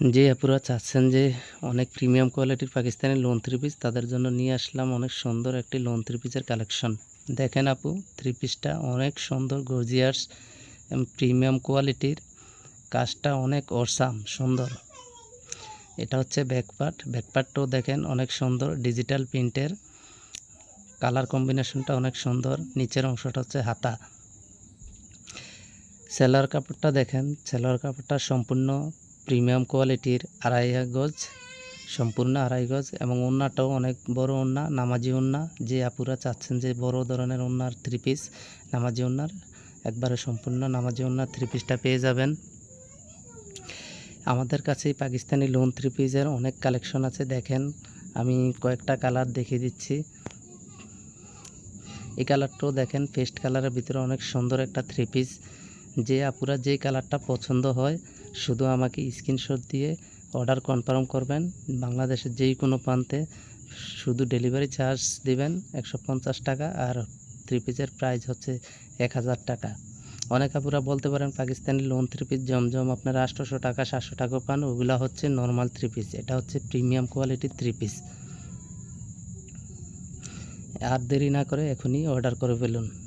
যে আপুরা চাচ্ছেন যে অনেক প্রিমিয়াম কোয়ালিটির পাকিস্তানি লোন থ্রি পিস তাদের জন্য নিয়ে আসলাম অনেক সুন্দর একটি লোন থ্রি পিসের কালেকশন দেখেন আপু থ্রি পিসটা অনেক সুন্দর গর্জিয়াস এবং প্রিমিয়াম কোয়ালিটির কাজটা অনেক অসাম সুন্দর। এটা হচ্ছে ব্যাকপার্ট ব্যাকপার্টটাও দেখেন অনেক সুন্দর ডিজিটাল প্রিন্টের কালার কম্বিনেশনটা অনেক সুন্দর, নিচের অংশটা হচ্ছে হাতা। সেলার কাপড়টা দেখেন সেলার কাপড়টা সম্পূর্ণ প্রিমিয়াম কোয়ালিটির আড়াই গজ, সম্পূর্ণ আড়াই গজ এবং ওন্নাটাও অনেক বড় ওন্না, নামাজি ওন্না। যে আপুরা চাচ্ছেন যে বড় ধরনের ওন্নার থ্রি পিস নামাজি ওন্নার, একবারে সম্পূর্ণ নামাজি ওন্নার থ্রি পিসটা পেয়ে যাবেন। আমাদের কাছে পাকিস্তানি লোন থ্রি পিসের অনেক কালেকশন আছে, দেখেন। আমি কয়েকটা কালার দেখিয়ে দিচ্ছি। এই কালারটাও দেখেন পেস্ট কালারের ভিতরে অনেক সুন্দর একটা থ্রি পিস যে আপুরা যে কালারটা পছন্দ হয়, শুধু আমাকে স্ক্রিনশট দিয়ে অর্ডার কনফার্ম করবেন। বাংলাদেশের যেই কোনো প্রান্তে শুধু ডেলিভারি চার্জ দিবেন একশো পঞ্চাশ টাকা আর থ্রি পিসের প্রাইস হচ্ছে এক হাজার টাকা। অনেক আপুরা বলতে পারেন, পাকিস্তানি লোন থ্রি পিস জমজম আপনার আটশোশো টাকা, সাতশো টাকা পান, ওগুলো হচ্ছে নর্মাল থ্রি পিস এটা হচ্ছে প্রিমিয়াম কোয়ালিটির থ্রি পিস আর দেরি না করে এখনই অর্ডার করে ফেলুন।